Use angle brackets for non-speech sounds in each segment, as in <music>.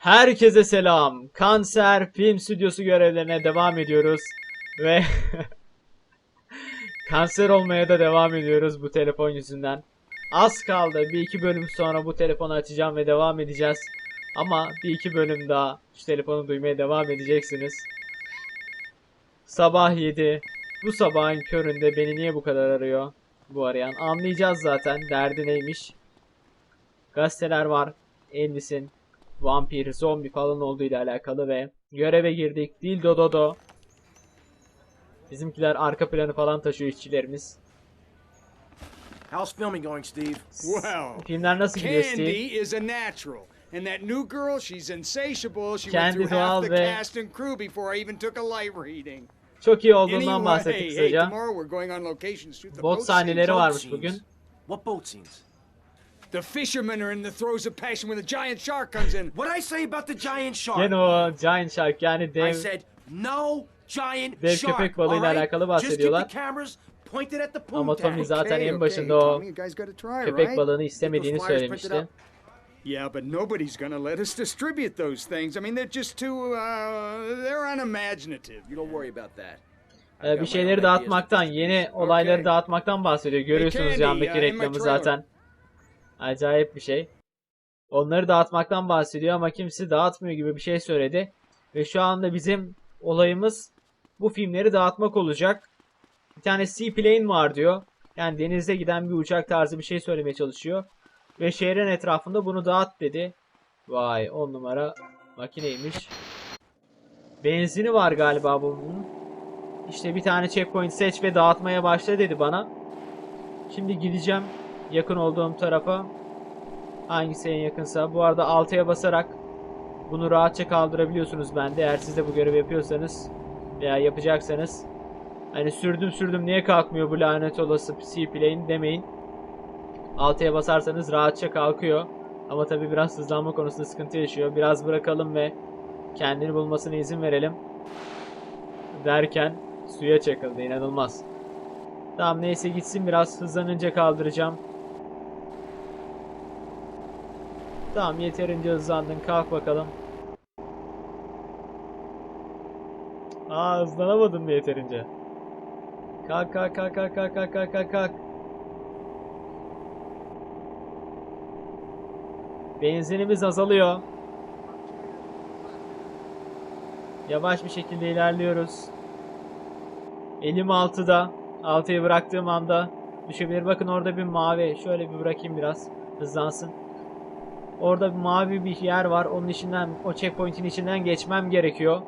Herkese selam. Kanser Film Stüdyosu görevlerine devam ediyoruz. Ve <laughs> kanser olmaya da devam ediyoruz bu telefon yüzünden. Az kaldı. Bir iki bölüm sonra bu telefonu açacağım ve devam edeceğiz. Ama bir iki bölüm daha şu telefonu duymaya devam edeceksiniz. Sabah 7. Bu sabahın köründe beni niye bu kadar arıyor? Bu arayan. Anlayacağız zaten derdi neymiş. Gazeteler var. Elvis'in vampir, zombi falan olduğu ile alakalı ve göreve girdik. Dildo Dodo. Bizimkiler arka planı falan taşıyor işçilerimiz. How's filming going, Steve? Well, Filmler nasıl gidiyor Steve? Candy is a natural. And that new girl, she's insatiable. She Candy went through half the ve- cast and crew before I even took a light reading. Çok iyi olduğundan bahsettik kısaca. Bot sahneleri varmış bugün. What boat scenes? The fishermen are in the throes of passion when the giant shark comes in. What I say about the giant shark? Gene o Giant Shark yani I dev said no giant Dev shark. köpek balığıyla right? alakalı Just keep bahsediyorlar. the cameras pointed at the poon Ama Tommy zaten Okay, en okay, başında o köpek right? balığını istemediğini söylemişti. Yeah, but nobody's gonna let us distribute those things. I mean, they're just too, uh, they're unimaginative. You don't worry about that. Ee, bir şeyleri dağıtmaktan, yeni olayları Okay. dağıtmaktan bahsediyor. Görüyorsunuz Candy, yandaki uh, reklamı trailer. zaten. Acayip bir şey. Onları dağıtmaktan bahsediyor ama kimse dağıtmıyor gibi bir şey söyledi. Ve şu anda bizim olayımız bu filmleri dağıtmak olacak. Bir tane seaplane var diyor. Yani denizde giden bir uçak tarzı bir şey söylemeye çalışıyor. Ve şehrin etrafında bunu dağıt dedi. Vay on numara makineymiş. Benzini var galiba bunun. İşte bir tane checkpoint seç ve dağıtmaya başla dedi bana. Şimdi gideceğim yakın olduğum tarafa. Hangisi en yakınsa. Bu arada 6'ya basarak bunu rahatça kaldırabiliyorsunuz bende. Eğer siz de bu görevi yapıyorsanız veya yapacaksanız. Hani sürdüm sürdüm niye kalkmıyor bu lanet olası seaplane demeyin. 6'ya basarsanız rahatça kalkıyor. Ama tabi biraz hızlanma konusunda sıkıntı yaşıyor. Biraz bırakalım ve kendini bulmasına izin verelim. Derken suya çakıldı inanılmaz. Tamam neyse gitsin biraz hızlanınca kaldıracağım. Tamam yeterince hızlandın kalk bakalım. Aa hızlanamadın mı yeterince? Kalk kalk kalk kalk kalk kalk kalk kalk kalk. Benzinimiz azalıyor. Yavaş bir şekilde ilerliyoruz. Elim altıda. Altıyı bıraktığım anda düşebilir. Bakın orada bir mavi. Şöyle bir bırakayım biraz. Hızlansın. Orada mavi bir yer var. Onun içinden, o checkpoint'in içinden geçmem gerekiyor.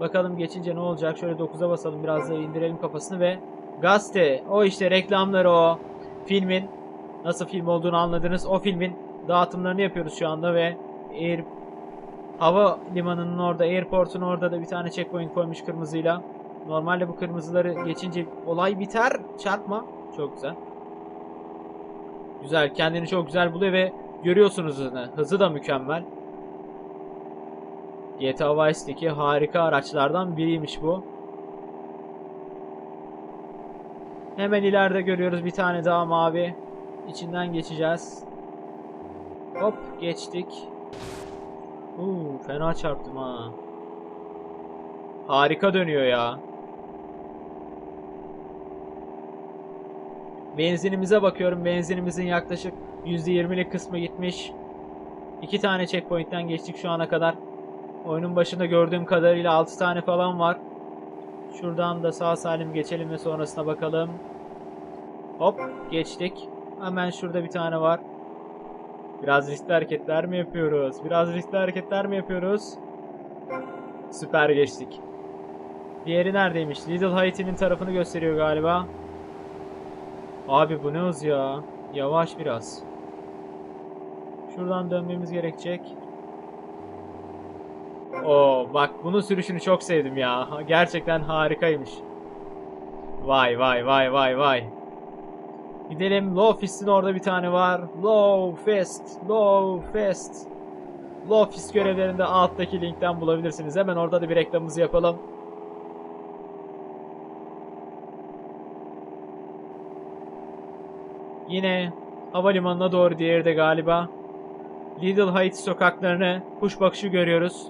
Bakalım geçince ne olacak? Şöyle 9'a basalım. Biraz da indirelim kafasını ve gazete. O işte reklamları o. Filmin nasıl film olduğunu anladınız. O filmin dağıtımlarını yapıyoruz şu anda ve Air hava limanının orada, airport'un orada da bir tane checkpoint koymuş kırmızıyla. Normalde bu kırmızıları geçince olay biter. Çarpma. Çok güzel. Güzel. Kendini çok güzel buluyor ve görüyorsunuz hızını. Hızı da mükemmel. GTA Vice'deki harika araçlardan biriymiş bu. Hemen ileride görüyoruz bir tane daha mavi. İçinden geçeceğiz. Hop geçtik. Uuu fena çarptım ha. Harika dönüyor ya. Benzinimize bakıyorum. Benzinimizin yaklaşık %20'lik kısmı gitmiş. İki tane checkpoint'ten geçtik şu ana kadar. Oyunun başında gördüğüm kadarıyla 6 tane falan var. Şuradan da sağ salim geçelim ve sonrasına bakalım. Hop geçtik. Hemen şurada bir tane var. Biraz riskli hareketler mi yapıyoruz? Biraz riskli hareketler mi yapıyoruz? Süper geçtik. Diğeri neredeymiş? Little Haiti'nin tarafını gösteriyor galiba. Abi bu ne hız ya? Yavaş biraz. Şuradan dönmemiz gerekecek. Oo bak bunun sürüşünü çok sevdim ya. Gerçekten harikaymış. Vay vay vay vay vay. Gidelim Low Fist'in orada bir tane var. Low Fist, Low Fist. Low Fist görevlerinde alttaki linkten bulabilirsiniz. Hemen orada da bir reklamımızı yapalım. Yine havalimanına doğru diğeri de galiba. Little Haiti sokaklarını kuş bakışı görüyoruz.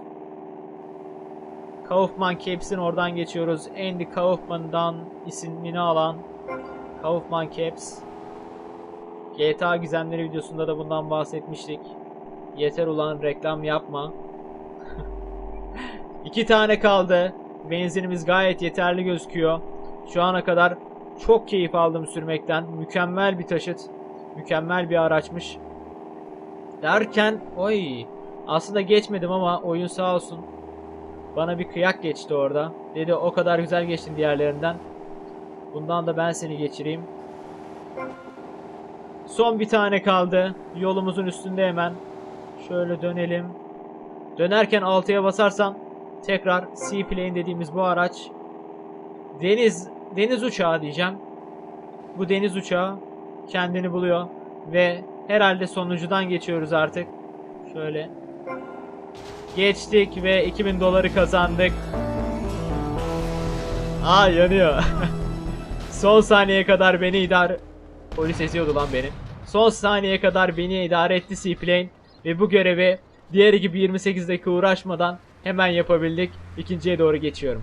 Kaufman Caps'in oradan geçiyoruz. Andy Kaufman'dan isimini alan Kaufman Caps. GTA gizemleri videosunda da bundan bahsetmiştik. Yeter ulan reklam yapma. <laughs> İki tane kaldı. Benzinimiz gayet yeterli gözüküyor. Şu ana kadar çok keyif aldım sürmekten. Mükemmel bir taşıt. Mükemmel bir araçmış. Derken oy aslında geçmedim ama oyun sağ olsun. Bana bir kıyak geçti orada. Dedi o kadar güzel geçtin diğerlerinden. Bundan da ben seni geçireyim. Son bir tane kaldı. Yolumuzun üstünde hemen. Şöyle dönelim. Dönerken 6'ya basarsam tekrar Seaplane dediğimiz bu araç deniz deniz uçağı diyeceğim. Bu deniz uçağı kendini buluyor ve herhalde sonuncudan geçiyoruz artık. Şöyle geçtik ve 2000 doları kazandık. Aa yanıyor. <laughs> Son saniyeye kadar beni idare... Polis eziyordu lan beni. Son saniyeye kadar beni idare etti Seaplane. Ve bu görevi diğeri gibi 28 dakika uğraşmadan hemen yapabildik. İkinciye doğru geçiyorum.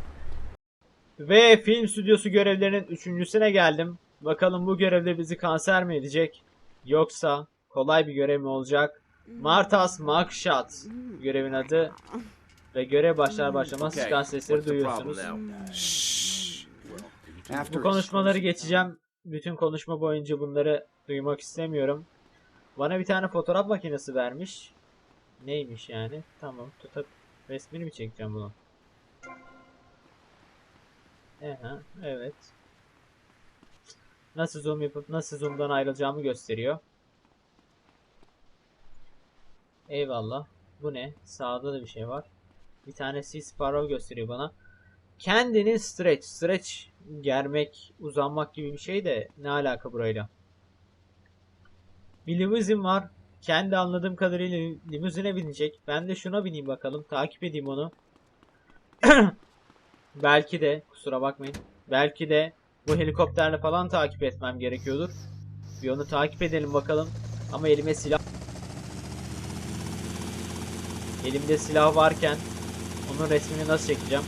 Ve film stüdyosu görevlerinin üçüncüsüne geldim. Bakalım bu görevde bizi kanser mi edecek? Yoksa kolay bir görev mi olacak? Martas Mugshot görevin adı. Ve görev başlar başlamaz çıkan sesleri duyuyorsunuz. After Bu konuşmaları geçeceğim. Bütün konuşma boyunca bunları duymak istemiyorum. Bana bir tane fotoğraf makinesi vermiş. Neymiş yani? Tamam tutup resmini mi çekeceğim bunu? Aha, evet. Nasıl zoom yapıp nasıl zoom'dan ayrılacağımı gösteriyor. Eyvallah. Bu ne? Sağda da bir şey var. Bir tane Sea Sparrow gösteriyor bana. Kendini stretch, stretch germek, uzanmak gibi bir şey de ne alaka burayla? Bir limuzin var. Kendi anladığım kadarıyla limuzine binecek. Ben de şuna bineyim bakalım. Takip edeyim onu. <clears throat> Belki de kusura bakmayın. Belki de bu helikopterle falan takip etmem gerekiyordur. Bir onu takip edelim bakalım. Ama elime silah Elimde silah varken onun resmini nasıl çekeceğim?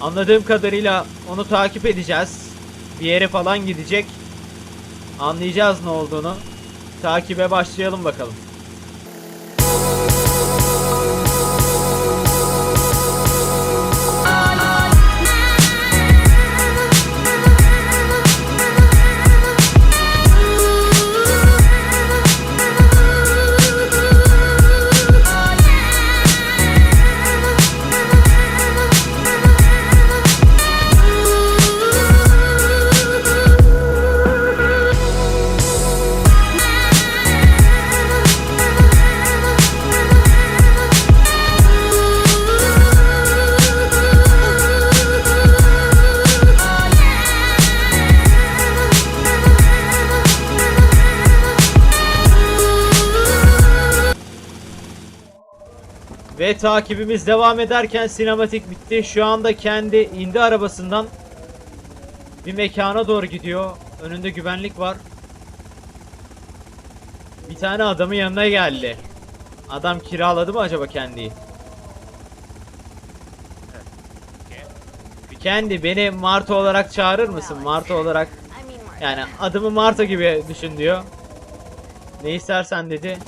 Anladığım kadarıyla onu takip edeceğiz. Bir yere falan gidecek. Anlayacağız ne olduğunu. Takibe başlayalım bakalım. Ve takibimiz devam ederken sinematik bitti. Şu anda kendi indi arabasından bir mekana doğru gidiyor. Önünde güvenlik var. Bir tane adamın yanına geldi. Adam kiraladı mı acaba kendiyi? Kendi beni Marta olarak çağırır mısın? Marta olarak. Yani adımı Marta gibi düşün diyor. Ne istersen dedi.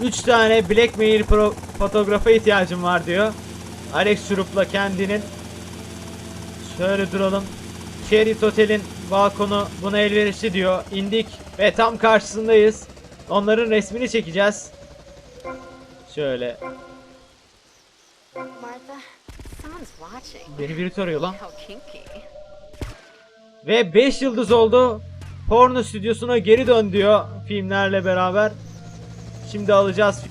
3 tane Blackmail pro fotoğrafa ihtiyacım var diyor. Alex Şurup'la kendinin. Şöyle duralım. Cherry Hotel'in balkonu buna elverişli diyor. İndik ve tam karşısındayız. Onların resmini çekeceğiz. Şöyle. Beni biri soruyor lan. Ve 5 yıldız oldu. Porno stüdyosuna geri dön diyor filmlerle beraber. Şimdi alacağız.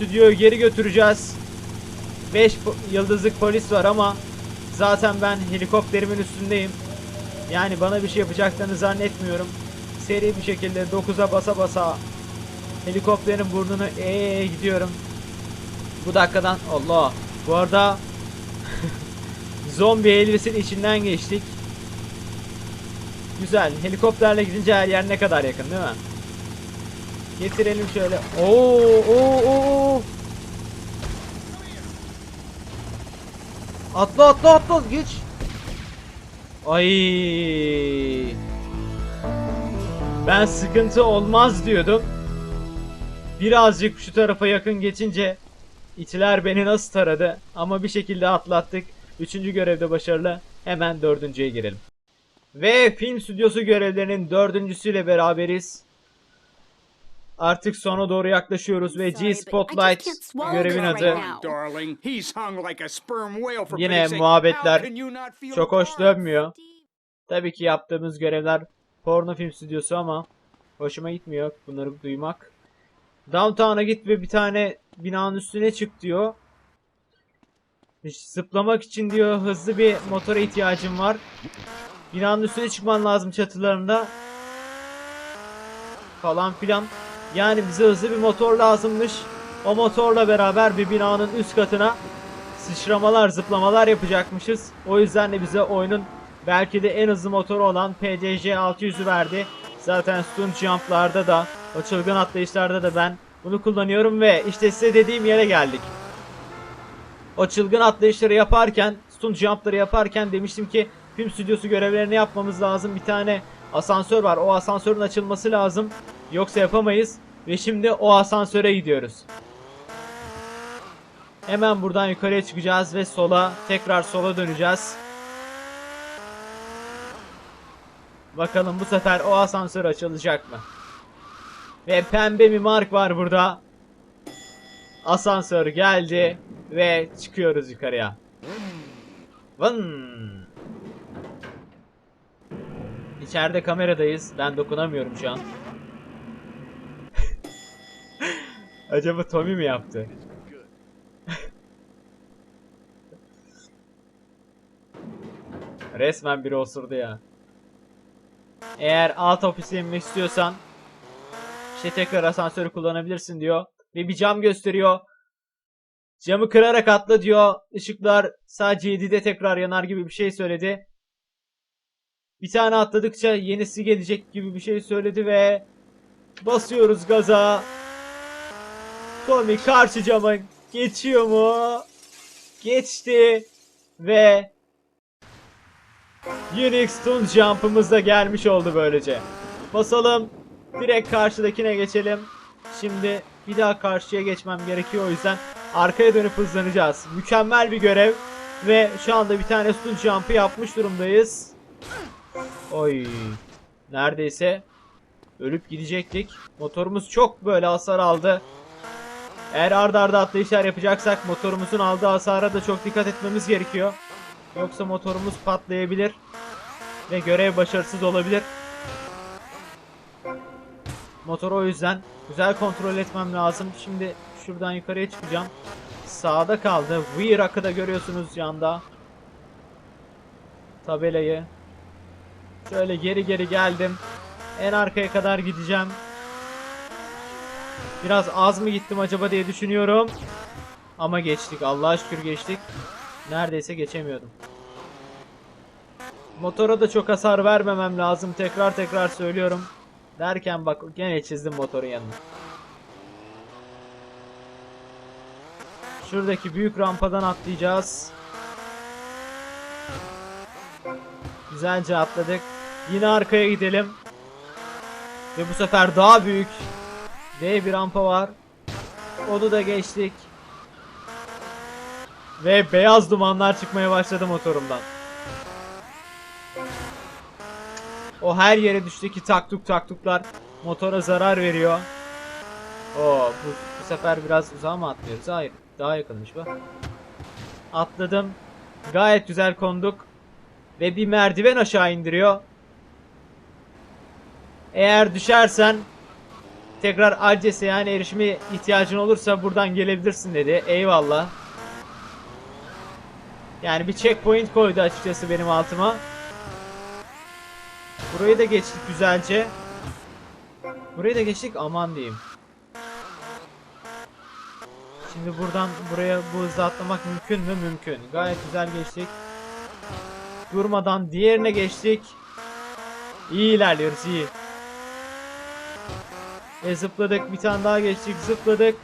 Stüdyoyu geri götüreceğiz. 5 yıldızlık polis var ama zaten ben helikopterimin üstündeyim. Yani bana bir şey yapacaklarını zannetmiyorum. Seri bir şekilde 9'a basa basa helikopterin burnunu eee gidiyorum. Bu dakikadan Allah. Bu arada <laughs> zombi elbisinin içinden geçtik. Güzel. Helikopterle gidince her yer ne kadar yakın değil mi? Getirelim şöyle. Oo, oo, oo. Atla atla atla geç. Ay. Ben sıkıntı olmaz diyordum. Birazcık şu tarafa yakın geçince itiler beni nasıl taradı ama bir şekilde atlattık. Üçüncü görevde başarılı. Hemen dördüncüye girelim. Ve film stüdyosu görevlerinin dördüncüsüyle beraberiz. Artık sona doğru yaklaşıyoruz ve G Spotlight görevin adı. now. Darling, he's hung like a sperm whale for Yine muhabbetler çok hoş dönmüyor. Tabii ki yaptığımız görevler porno film stüdyosu ama hoşuma gitmiyor bunları duymak. Downtown'a git ve bir tane binanın üstüne çık diyor. Zıplamak için diyor hızlı bir motora ihtiyacım var. Binanın üstüne çıkman lazım çatılarında. Falan filan. Yani bize hızlı bir motor lazımmış. O motorla beraber bir binanın üst katına sıçramalar, zıplamalar yapacakmışız. O yüzden de bize oyunun belki de en hızlı motoru olan PDC 600'ü verdi. Zaten stunt jump'larda da, o çılgın atlayışlarda da ben bunu kullanıyorum ve işte size dediğim yere geldik. O çılgın atlayışları yaparken, stunt jump'ları yaparken demiştim ki film stüdyosu görevlerini yapmamız lazım. Bir tane asansör var. O asansörün açılması lazım. Yoksa yapamayız. Ve şimdi o asansöre gidiyoruz. Hemen buradan yukarıya çıkacağız ve sola tekrar sola döneceğiz. Bakalım bu sefer o asansör açılacak mı? Ve pembe bir mark var burada. Asansör geldi ve çıkıyoruz yukarıya. Vın. İçeride kameradayız. Ben dokunamıyorum şu an. Acaba Tommy mi yaptı? <laughs> Resmen biri osurdu ya. Eğer alt ofise inmek istiyorsan işte tekrar asansörü kullanabilirsin diyor. Ve bir cam gösteriyor. Camı kırarak atla diyor. Işıklar sadece 7'de tekrar yanar gibi bir şey söyledi. Bir tane atladıkça yenisi gelecek gibi bir şey söyledi ve basıyoruz gaza. Tommy karşı cama geçiyor mu? Geçti ve Unix Stun Jump'ımız da gelmiş oldu böylece. Basalım. Direkt karşıdakine geçelim. Şimdi bir daha karşıya geçmem gerekiyor o yüzden arkaya dönüp hızlanacağız. Mükemmel bir görev ve şu anda bir tane Stun Jump'ı yapmış durumdayız. Oy. Neredeyse ölüp gidecektik. Motorumuz çok böyle hasar aldı. Eğer ard arda atlayışlar yapacaksak motorumuzun aldığı hasara da çok dikkat etmemiz gerekiyor. Yoksa motorumuz patlayabilir ve görev başarısız olabilir. Motoru o yüzden güzel kontrol etmem lazım. Şimdi şuradan yukarıya çıkacağım. Sağda kaldı. We Rock'ı da görüyorsunuz yanda. Tabelayı. Şöyle geri geri geldim. En arkaya kadar gideceğim. Biraz az mı gittim acaba diye düşünüyorum. Ama geçtik. Allah'a şükür geçtik. Neredeyse geçemiyordum. Motora da çok hasar vermemem lazım. Tekrar tekrar söylüyorum. Derken bak gene çizdim motorun yanına. Şuradaki büyük rampadan atlayacağız. Güzelce atladık. Yine arkaya gidelim. Ve bu sefer daha büyük dev bir rampa var. Onu da geçtik. Ve beyaz dumanlar çıkmaya başladı motorumdan. O her yere düştü ki taktuk taktuklar motora zarar veriyor. Oo bu, bu sefer biraz uzağa mı atlıyoruz? Hayır. Daha yakınmış bu. Atladım. Gayet güzel konduk. Ve bir merdiven aşağı indiriyor. Eğer düşersen tekrar Alces'e yani erişime ihtiyacın olursa buradan gelebilirsin dedi. Eyvallah. Yani bir checkpoint koydu açıkçası benim altıma. Burayı da geçtik güzelce. Burayı da geçtik aman diyeyim. Şimdi buradan buraya bu hızla atlamak mümkün mü? Mümkün. Gayet güzel geçtik. Durmadan diğerine geçtik. İyi ilerliyoruz iyi. Ve zıpladık bir tane daha geçtik zıpladık.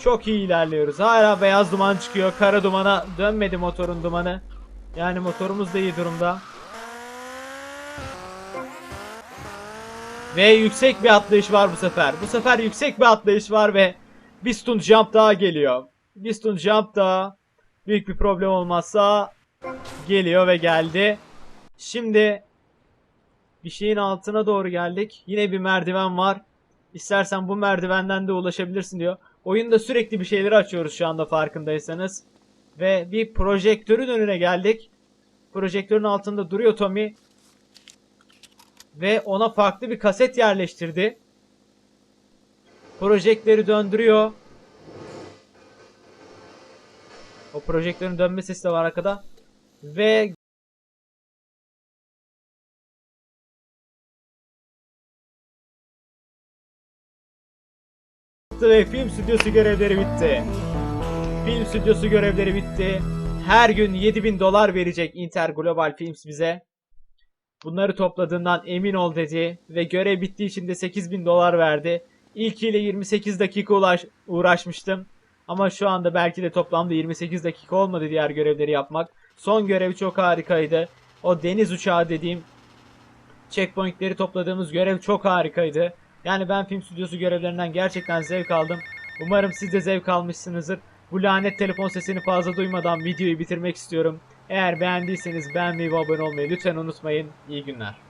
Çok iyi ilerliyoruz. Hala beyaz duman çıkıyor. Kara dumana dönmedi motorun dumanı. Yani motorumuz da iyi durumda. Ve yüksek bir atlayış var bu sefer. Bu sefer yüksek bir atlayış var ve bir stunt jump daha geliyor. Bir stunt jump daha büyük bir problem olmazsa geliyor ve geldi. Şimdi bir şeyin altına doğru geldik. Yine bir merdiven var. İstersen bu merdivenden de ulaşabilirsin diyor. Oyunda sürekli bir şeyleri açıyoruz şu anda farkındaysanız. Ve bir projektörün önüne geldik. Projektörün altında duruyor Tommy. Ve ona farklı bir kaset yerleştirdi. Projektörü döndürüyor. O projektörün dönme sesi de var arkada. Ve ve film stüdyosu görevleri bitti. Film stüdyosu görevleri bitti. Her gün 7000 dolar verecek Inter Global Films bize. Bunları topladığından emin ol dedi ve görev bittiği için de 8000 dolar verdi. İlkiyle 28 dakika ulaş, uğraşmıştım. Ama şu anda belki de toplamda 28 dakika olmadı diğer görevleri yapmak. Son görev çok harikaydı. O deniz uçağı dediğim checkpointleri topladığımız görev çok harikaydı. Yani ben film stüdyosu görevlerinden gerçekten zevk aldım. Umarım siz de zevk almışsınızdır. Bu lanet telefon sesini fazla duymadan videoyu bitirmek istiyorum. Eğer beğendiyseniz beğenmeyi ve abone olmayı lütfen unutmayın. İyi günler.